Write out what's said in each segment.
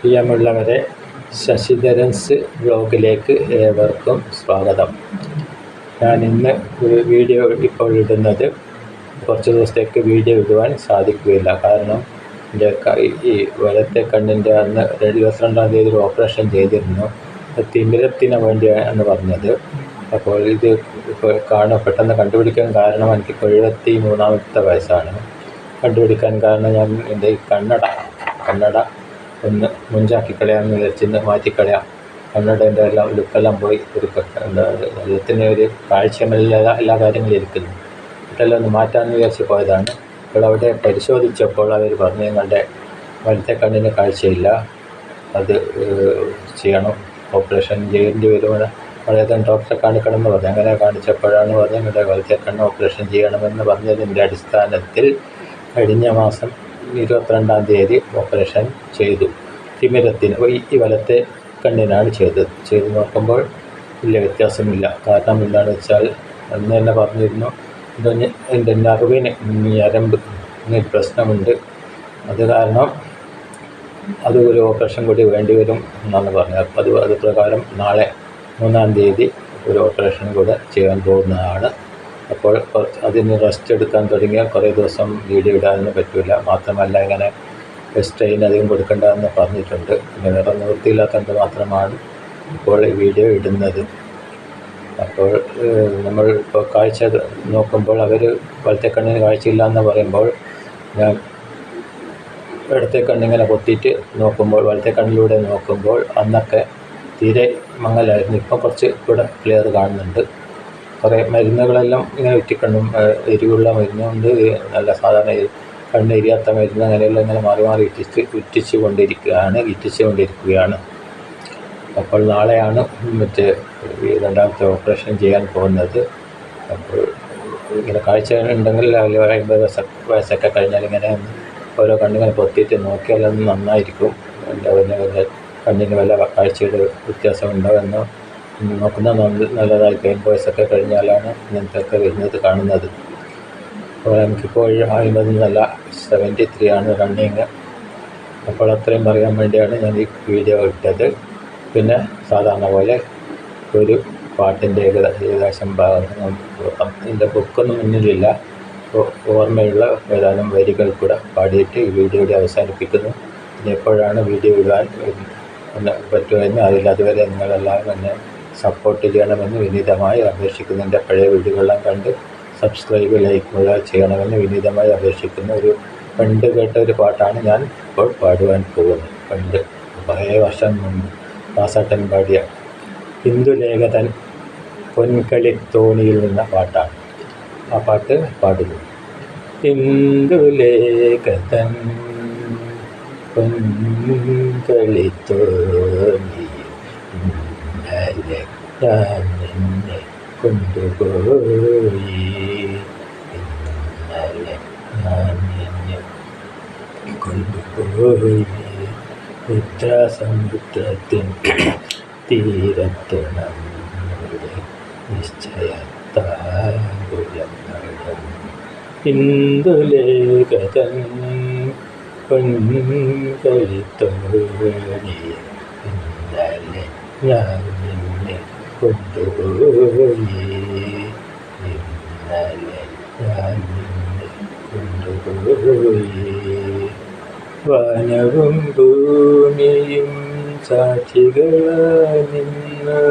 പ്രിയമുള്ളവരെ ശശിധരൻസ് ബ്ലോഗിലേക്ക് ഏവർക്കും സ്വാഗതം. ഞാൻ ഇന്ന് ഒരു വീഡിയോ ഇപ്പോൾ ഇടുന്നത് കുറച്ച് ദിവസത്തേക്ക് വീഡിയോ ഇടുവാൻ സാധിക്കുകയില്ല. കാരണം എന്റെ ഈ വലത്തെ കണ്ണിന്റെ അന്ന് ഇരുപത്തിരണ്ടാം തീയതി ഒരു ഓപ്പറേഷൻ ചെയ്തിരുന്നു. തിമിരത്തിന് വേണ്ടിയാണ് പറഞ്ഞത്. അപ്പോൾ ഇത് ഇപ്പോൾ കാണാൻ പെട്ടെന്ന് കണ്ടുപിടിക്കാൻ കാരണം എനിക്കിപ്പോൾ എഴുപത്തി മൂന്നാമത്തെ വയസ്സാണ്. കണ്ടുപിടിക്കാൻ കാരണം ഞാൻ എന്റെ ഈ കണ്ണട കണ്ണട ഒന്ന് മുഞ്ചാക്കി കളയാമെന്ന് വിചാരിച്ചിന്ന് മാറ്റിക്കളയാം കണ്ണടേന്റെ എല്ലാം ലുക്കെല്ലാം പോയി ഒരു എല്ലാത്തിന് ഒരു കാഴ്ചമെല്ലാം എല്ലാ കാര്യങ്ങളും ഇരിക്കുന്നു. ഇതെല്ലാം ഒന്ന് മാറ്റാമെന്ന് വിചാരിച്ച് പോയതാണ്. ഇപ്പോൾ അവിടെ പരിശോധിച്ചപ്പോൾ അവർ പറഞ്ഞു നിങ്ങളുടെ വലത്തെ കണ്ണിന് കാഴ്ചയില്ല. അത് ചെയ്യണം. ഓപ്പറേഷൻ ചെയ്യേണ്ടി വരുമെന്ന് വളരെയധികം ഡോക്ടറെ കാണിക്കണമെന്ന് പറഞ്ഞു. അങ്ങനെ കാണിച്ചപ്പോഴാണ് പറഞ്ഞത് നിങ്ങളുടെ വലത്തെ കണ്ണ് ഓപ്പറേഷൻ ചെയ്യണമെന്ന് പറഞ്ഞതിന്റെ അടിസ്ഥാനത്തിൽ കഴിഞ്ഞ മാസം ഇരുപത്തിരണ്ടാം തീയതി ഓപ്പറേഷൻ ചെയ്തു. തിമിരത്തിന് ഈ വലത്തെ കണ്ണിനാണ് ചെയ്തത്. ചെയ്ത് നോക്കുമ്പോൾ വലിയ വ്യത്യാസമില്ല. കാരണം എന്താണെന്ന് വെച്ചാൽ അന്ന് തന്നെ പറഞ്ഞിരുന്നു ഇതൊന്ന് എന്റെ നർവിന് ഞരമ്പ് പ്രശ്നമുണ്ട്. അത് കാരണം അത് ഒരു ഓപ്പറേഷൻ കൂടി വേണ്ടി വരും എന്നാണ് പറഞ്ഞത്. അപ്പോൾ അത് അത് പ്രകാരം നാളെ മൂന്നാം തീയതി ഒരു ഓപ്പറേഷൻ കൂടെ ചെയ്യാൻ പോകുന്നതാണ്. അപ്പോൾ അതിന് റെസ്റ്റ് എടുക്കാൻ തുടങ്ങിയാൽ കുറേ ദിവസം വീഡിയോ ഇടാനൊന്നും പറ്റില്ല മാത്രമല്ല ഇങ്ങനെ സ്ട്രെയിൻ അധികം കൊടുക്കേണ്ടതെന്ന് പറഞ്ഞിട്ടുണ്ട്. പിന്നെ വേറെ നിവൃത്തിയില്ലാത്തത് മാത്രമാണ് ഇപ്പോൾ വീഡിയോ ഇടുന്നത്. അപ്പോൾ നമ്മൾ ഇപ്പോൾ കാഴ്ച നോക്കുമ്പോൾ അവർ വലത്തെ കണ്ണിന് കാഴ്ചയില്ല എന്ന് പറയുമ്പോൾ ഞാൻ ഇടത്തെ കണ്ണിങ്ങനെ പൊത്തിയിട്ട് നോക്കുമ്പോൾ വലത്തെ കണ്ണിലൂടെ നോക്കുമ്പോൾ അന്നൊക്കെ തീരെ മങ്ങലായിരുന്നു. ഇപ്പം കുറച്ച് ഇവിടെ ക്ലിയർ കാണുന്നുണ്ട്. കുറേ മരുന്നുകളെല്ലാം ഇങ്ങനെ വിറ്റിക്കണ്ടും എരിവുള്ള മരുന്നുണ്ട് നല്ല സാധാരണ കണ്ണ് എരിയാത്ത മരുന്ന് അങ്ങനെയെല്ലാം ഇങ്ങനെ മാറി മാറി ഇറ്റിച്ച് ഇറ്റിച്ച് കൊണ്ടിരിക്കുകയാണ് ഇറ്റിച്ച് കൊണ്ടിരിക്കുകയാണ്. അപ്പോൾ നാളെയാണ് മറ്റേ രണ്ടാമത്തെ ഓപ്പറേഷൻ ചെയ്യാൻ പോകുന്നത്. അപ്പോൾ ഇങ്ങനെ കാഴ്ച ഉണ്ടെങ്കിൽ അമ്പത് വയസ്സ വയസ്സൊക്കെ കഴിഞ്ഞാൽ ഇങ്ങനെ ഓരോ കണ്ണിങ്ങനെ പൊത്തിയിട്ട് നോക്കിയാലൊന്നും നന്നായിരിക്കും. എന്റെ വല്ല കണ്ണിന് വല്ല കാഴ്ചയുടെ വ്യത്യാസമുണ്ടോ എന്ന് നോക്കുന്നത് നല്ലതായി ഗെയിം ബോയ്സൊക്കെ കഴിഞ്ഞാലാണ് ഇങ്ങനത്തെ ഒക്കെ വരുന്നത് കാണുന്നത്. അപ്പോൾ എനിക്കിപ്പോൾ അമ്പത് നല്ല സെവന്റി ത്രീ ആണ് റണ്ണിങ് അപ്പോൾ അത്രയും പറയാൻ വേണ്ടിയാണ് ഞാൻ ഈ വീഡിയോ ഇട്ടത്. പിന്നെ സാധാരണ പോലെ ഒരു പാട്ടിന്റെ ഏകദേശം ഭാഗം എന്റെ ബുക്കൊന്നും മുന്നിലില്ല. ഓർമ്മയുള്ള ഏതാനും വരികൾ കൂടെ പാടിയിട്ട് ഈ വീഡിയോയുടെ അവസാനിപ്പിക്കുന്നു. ഇനി എപ്പോഴാണ് വീഡിയോ ഇടാൻ പറ്റുമെന്ന് അറിയില്ല. അതുവരെ നിങ്ങളെല്ലാവരും എന്നെ സപ്പോർട്ട് ചെയ്യണമെന്ന് വിനീതമായി അപേക്ഷിക്കുന്നു. എന്റെ പഴയ വീടുകളെല്ലാം കണ്ട് സബ്സ്ക്രൈബ് ലൈക്ക് ചെയ്യണമെന്ന് വിനീതമായി അപേക്ഷിക്കുന്ന. ഒരു പണ്ട് കേട്ട ഒരു പാട്ടാണ് ഞാൻ ഇപ്പോൾ പാടുവാൻ പോകുന്നത്. പണ്ട് പഴയ വർഷം മുമ്പ് ദാസേട്ടൻ പാടിയ ഹിന്ദുലേഖതൻ പൊൻകളി തോണിയിൽ നിന്ന പാട്ടാണ്. ആ പാട്ട് പാടുന്നു. ഹിന്ദുലേഖതൻ പൊൻകളിത്തോണിയിൽ ഇന്നലെ ഞാൻ നിന്നെ കൊണ്ടുപോയി ഇന്നലെ ഞാൻ നിന്നെ കൊണ്ടുപോയി ഉദ്രാസമുദ്രത്തിൻ തീരത്ത് നമ്മുടെ നിശ്ചയത്താകുലം ഇന്ദുലേഖതൻ പൊൻകളിത്തോണി ഇന്നലെ ഞാൻ വനവും ഭൂമിയും സാക്ഷികളായി നിന്ന്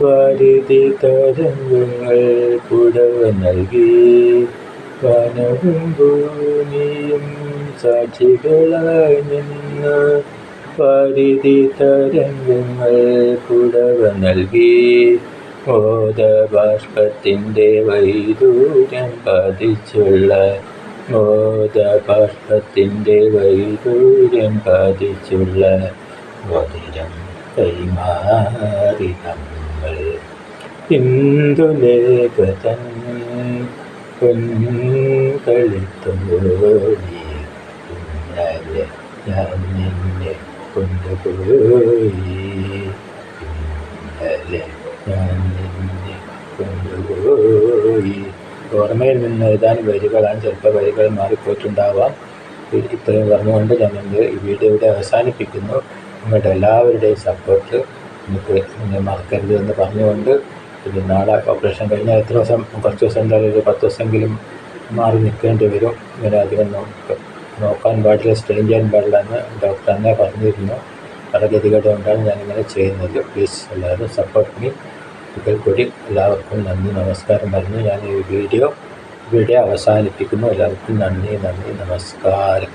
വാരുതി തരംഗങ്ങൾ പുടവ നൽകി. വനവും ഭൂമിയും സാക്ഷികളായി നിന്ന് വാരുതി തരംഗങ്ങൾ പുടവ നൽകി മോദബാഷ്പത്തിന്റെ വൈദൂര്യം പതിച്ചുള്ള മോദബാഷ്പത്തിന്റെ വൈദൂര്യം പതിച്ചുള്ള മധുരം കൈമാറി നമ്മൾ ഹിന്ദുലേഖതൻ പൊൻകളിത്തോണി ഇന്നലെ ഞാൻ നിന്നെ കൊണ്ടുപോയി ഞാൻ നിന്നെ കൊണ്ടുപോയി ഓർമ്മയിൽ നിന്ന് ഏതാനും വരികളാണ് ചിലപ്പോൾ വരികൾ മാറിപ്പോയിട്ടുണ്ടാവാം. ഇത്രയും പറഞ്ഞുകൊണ്ട് ഞാൻ എന്റെ ഈ വീഡിയോ ഇവിടെ അവസാനിപ്പിക്കുന്നു. നിങ്ങളുടെ എല്ലാവരുടെയും സപ്പോർട്ട് എനിക്ക് മറക്കരുത് എന്ന് പറഞ്ഞുകൊണ്ട് പിന്നെ നാളെ ഓപ്പറേഷൻ കഴിഞ്ഞാൽ എത്ര ദിവസം കുറച്ച് ദിവസം എന്തായാലും ഒരു പത്ത് ദിവസമെങ്കിലും മാറി നിൽക്കേണ്ടി വരും. ഇങ്ങനെ അധികം നോക്ക നോക്കാൻ പാടില്ല സ്ട്രെയിൻ ചെയ്യാൻ പാടില്ല ഡോക്ടർ തന്നെ പറഞ്ഞിരുന്നു. പല ഗതികേട് കൊണ്ടാണ് ഞാനിങ്ങനെ ചെയ്യുന്നത്. പ്ലീസ് എല്ലാവരും സപ്പോർട്ട് മീ ഒരിക്കൽ കൂടി. എല്ലാവർക്കും നന്ദി നമസ്കാരം പറഞ്ഞു. ഞാൻ ഈ വീഡിയോ ഇവിടെ അവസാനിപ്പിക്കുന്നു. എല്ലാവർക്കും നന്ദി നന്ദി നമസ്കാരം.